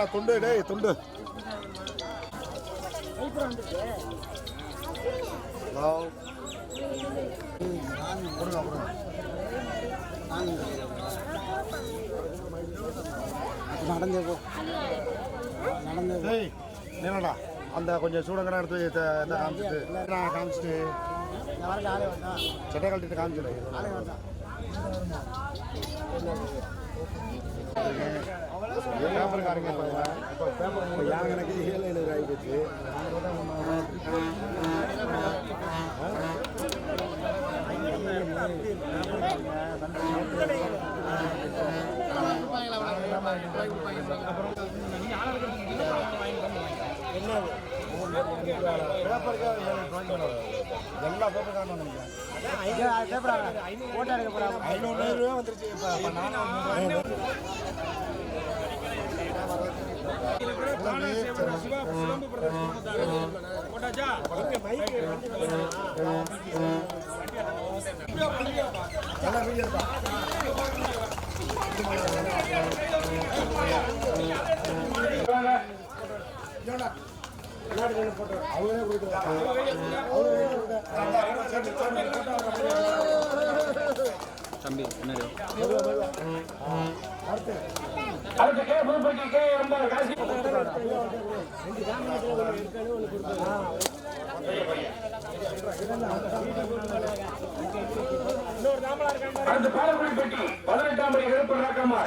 ஆ, துண்டு டேய் துண்டு. நடந்தே போ நடந்தே போ டேய் என்னடா அந்த கொஞ்சம் சூடங்கடா எடுத்து இந்த காமிச்சிட்டு. நான் காமிச்சிட்டு. சட்டை கழட்டிட்டு காமிச்சிடு. ஆளே வந்தா பேப்பர்காரங்க இப்போ பேப்பர் யார் எனக்கு ஏழு எழுநூறு ஆகி எல்லா எடுக்க போறாங்க ஐநூறு ரூபா வந்துருச்சு இப்போ இப்போ நானும் தம்பி என்ன அடுத்து கே புதுப்பட்டி கே காசி. அடுத்து பாலக்குடி பெட்டி. பதினெட்டாம் படி கருப்பு ராக்கம்மா.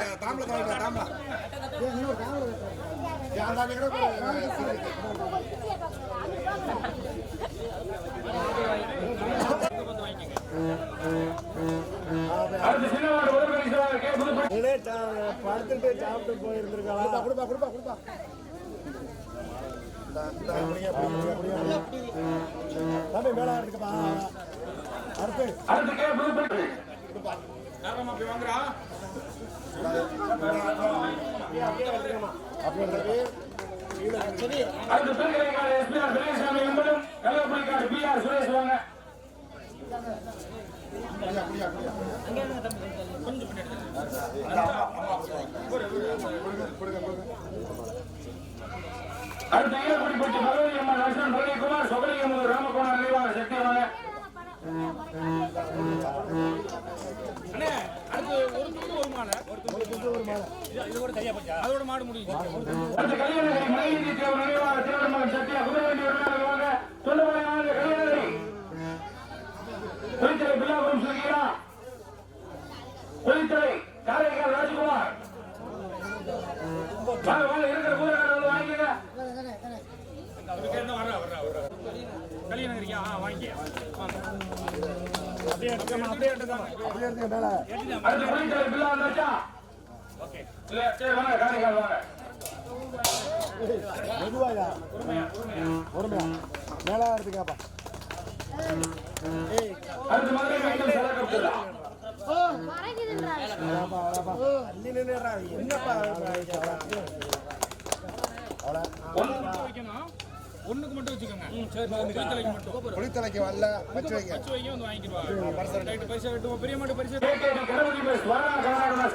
அடுத்து முதல் பரிசு கே புதுப்பட்டி படுத்துட்டு சாப்பிட்டு போயிருந்திருக்கலாம். கொடுப்பா கொடுப்பா கொடுப்பா. தம்பி மேல இருக்குப்பா அடுத்து. எஸ்பிஆர் பி ஆர் சுரேஷ் வாங்க அப்படியே, அப்படியே, அப்படியே. பகவதி அம்மா லட்சுமண் பழனிக்குமார் சொகலியம்மன் ராமகோணம் நினைவாக சக்தி வாங்க நினைவாக திருவண்ணாமலை தொண்டமலை வாங்க கல்யாணகிரி தொழிற்துறை பில்லாபுரம் சுகீரா தொழிற்துறை காரைக்கால் ராஜ்குமார். வாங்க வாங்க இருக்கிற அப்படியே சரி காரைக்கால் வாங்க. மெதுவாயா பொறுமையா மேல அடுத்து மாதிரி மைக்கேல் சலா அப்துல்லா வாப்பா வாப்பா என்னப்பா ஒண்ணுக்கு மட்டும் வச்சுக்கோங்க குளித்தலைக்கு மட்டும் புளித்தலைக்கு வரல வச்சு வைங்க வச்சு வைங்க வந்து பெரிய மாட்டு பரிசு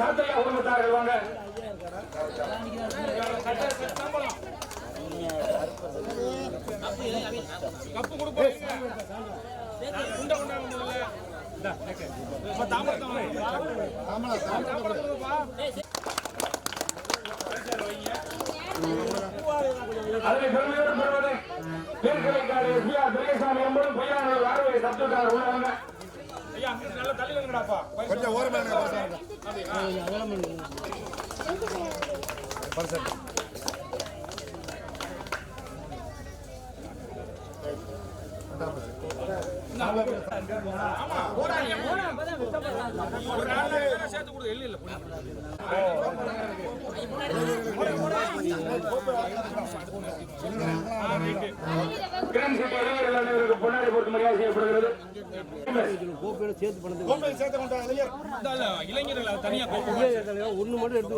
சாத்தையா குடும்பத்தார்கள் வாங்க கப்பு கொடுப்போம். அதனை பெருமையோடு பெறுவது திருக்கலைக்காடு எஸ்பிஆர் துரைசாமி எம்பலும் பொய்யானூர் ஆர்வை சப்துக்காரர் உள்ளவங்க கொஞ்சம் ஓரமா இருங்க பரிசு பரிசு ஒரு நாலு பேரை சேர்த்து கொடு இல்ல இல்ல கிரீன் சிட்டி அனைவருக்கு பொன்னாடி பொறுத்து மரியாதை செய்யப்படுகிறது சேர்த்து கொண்டு வா, ஒண்ணு மட்டும் எடுத்து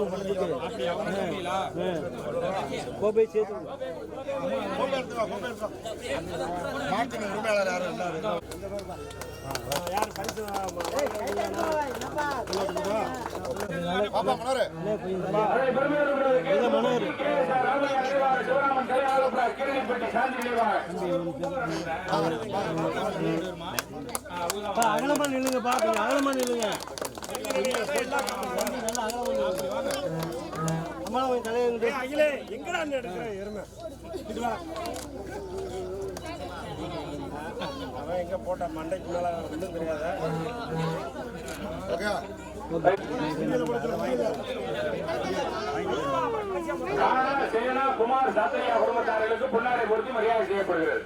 கோப்பை சேர்த்து உரிமையாளர் யார் பரிசு பாப்பா மனோரு. அகலமா நில்லுங்க பா அகலமா நில்லுங்க அம்மா தலையை அகிலே எங்கடா எடுக்கிற எருமை அவன் எங்க போட்ட மண்டைக்கு மேல ஒன்றும் தெரியாத. சேனா குமார் சாத்தையா குடும்பத்தார்களுக்கு பொன்னாடை பொருத்தி மரியாதை செய்யப்படுகிறது.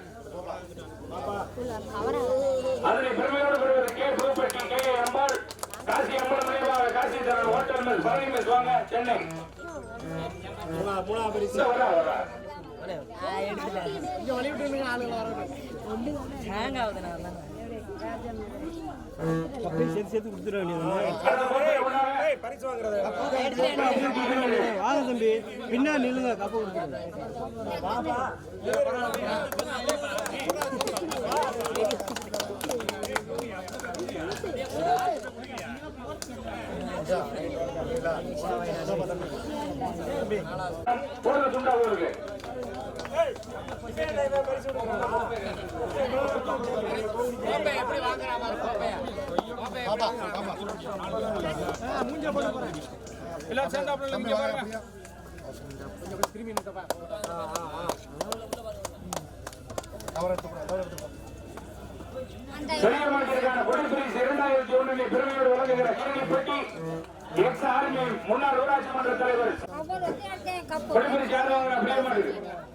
அதனை பெருமையோடு பெறுவது கே புதுப்பட்டி கே. அம்பாள் காசி அம்பலம் நினைவாக Kasi Dharan hotel mess Palani mess வாங்க சென்னை. மூணா மூணா பரிசு இந்த வரா வரா ஹேங் ஆகுதுண்ணா அதான் அப்படியே சேர்த்து சேர்த்து கொடுத்துட வேண்டியது பரிசு வாங்குறது வாங்க தம்பி நில்லுங்க கொடுத்துருங்க எல்லாம் சேர்ந்தாப்புல இங்க பாருங்க பெரிய மாட்டிற்கான கொடி பரிசு இரண்டாயிரத்தி ஒன்றில் பெருமையோடு வழங்குகிற கிரணிப்பட்டி எக்ஸ் ஆர்மி முன்னாள் ஊராட்சி மன்ற தலைவர் கொடி பரிசு யார்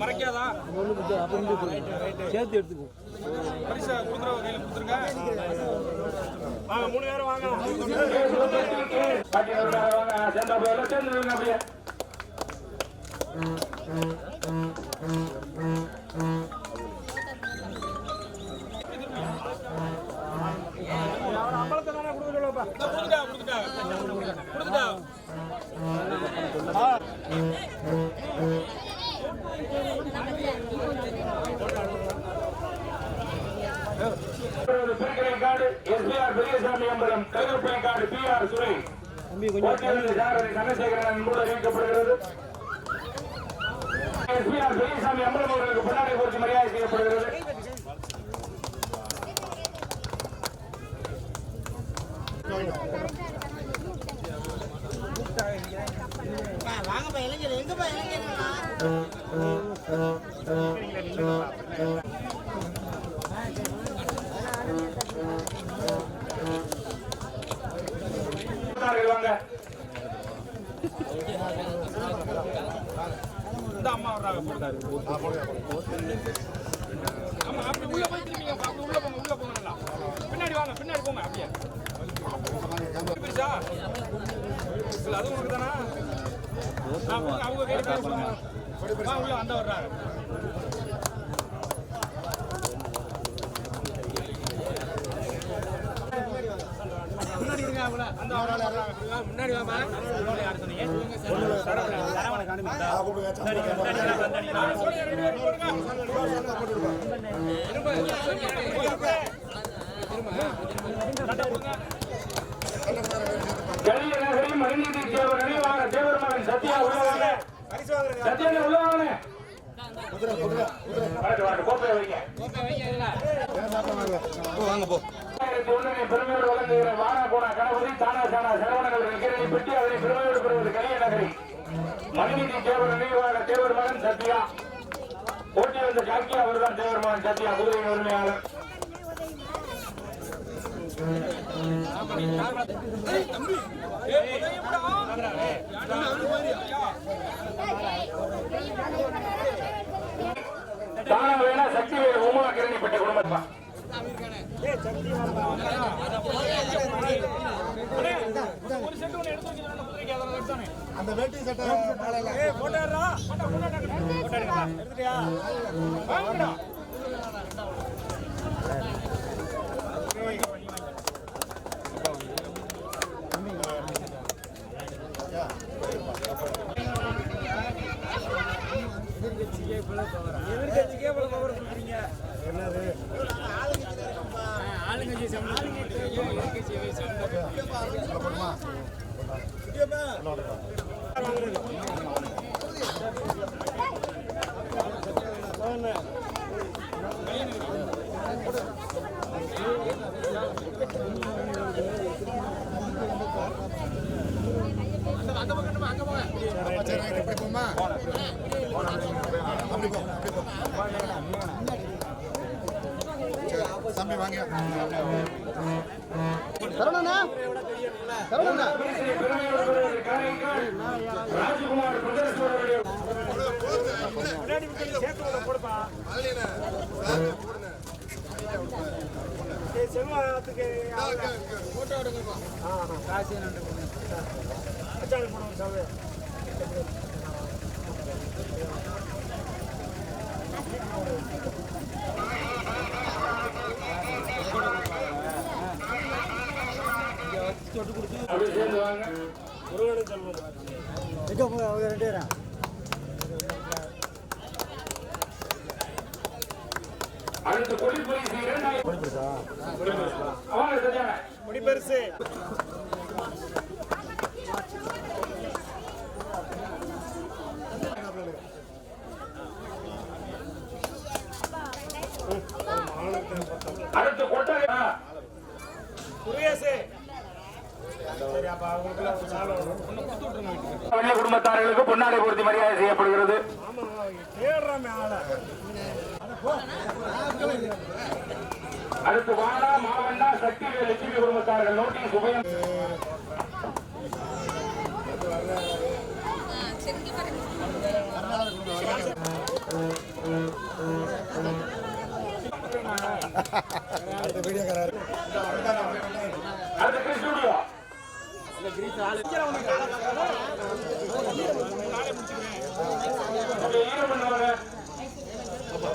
மறைக்காதா சேர்த்து எடுத்துக்கோ பரிசா கொடுக்குற கையில கொடுத்துருங்க வாங்க மூணு பேரும் வாங்க பாட்டி அப்படியே காடு எஸ்பிஆர் பெரியசாமி அம்பலம் கருப்பை காடு பி ஆர் சுரை ஓட்டியாளர் சாரதி கனசேகரன் அன்போடு அம்பலம் அவர்களுக்கு பொன்னாடை மரியாதை செய்யப்படுகிறது வாங்க. ஆமா அப்படி உள்ள போய் திரும்பிங்க அப்படி உள்ள போங்க உள்ள போங்க நல்லா பின்னாடி வாங்க பின்னாடி போங்க அப்படியே பெருசா இல்ல அது உங்களுக்கு தானா அவங்க அவங்க கையில காசு வாங்க. வா உள்ள அந்த வர்றாங்க முன்னாடி இருங்க அவங்கள அந்த வர்றாங்க முன்னாடி வாமா யார் சொன்னீங்க சரவண உள்ளவாங்க பரிசு வாங்குறது பெருமையோடு வழங்குகிற வானாகோணா கணபதி தானா சானா சரவணன் அவர்கள் கீழே பெட்டி அதனை பெருமையோடு பெறுவது கலிய நகரி மணிநீதி தேவர் நினைவாக தேவர் மகன் சத்யா. போட்டி வந்த ஜாக்கி அவர்தான் தேவர் மகன் சத்யா குதிரை உரிமையாளர். தானா வேணா சக்தி வேறு உமா கிரணிப்பட்ட குடும்பத்தான் ஒரு செட்டு ஒன்று எடுத்து வச்சுருந்தா குதிரைக்கு அதில் எடுத்தானே அந்த வேட்டி சட்டை மாலையில. ஏய் போட்டாரா போட்டா போட்டா போட்டாடா எடுத்துட்டியா? எதிர்கட்சிக்கே இவ்வளவு பவர் என்னது? ஆளுங்கட்சி சம்பளம் ஆளுங்கட்சி சம்பளம் தம்பி வாங்க சரவணா சரவணா ராஜ்குமார் செல்வாத்துக்கு நன்றி தொட்டு கொடுத்து அப்படியே சேர்ந்து கொடி பரிசு முடிபெருசு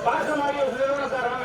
பாசமாரிய நிறுவன சார்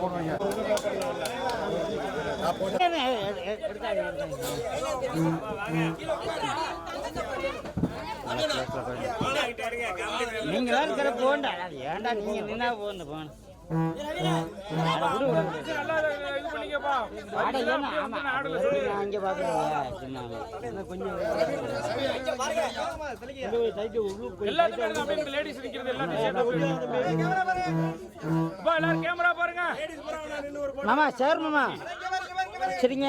போடுவாங்க. நீங்களா இருக்கிற போண்டா. ஏன்டா நீங்க நின்னா போந்த போன கொஞ்சம் மாமா சார் மாமா. சரிங்க.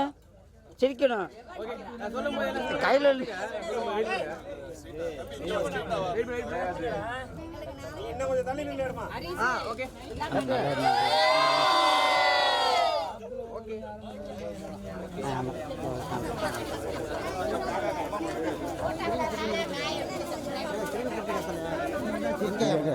சிரிக்கணும். கையில்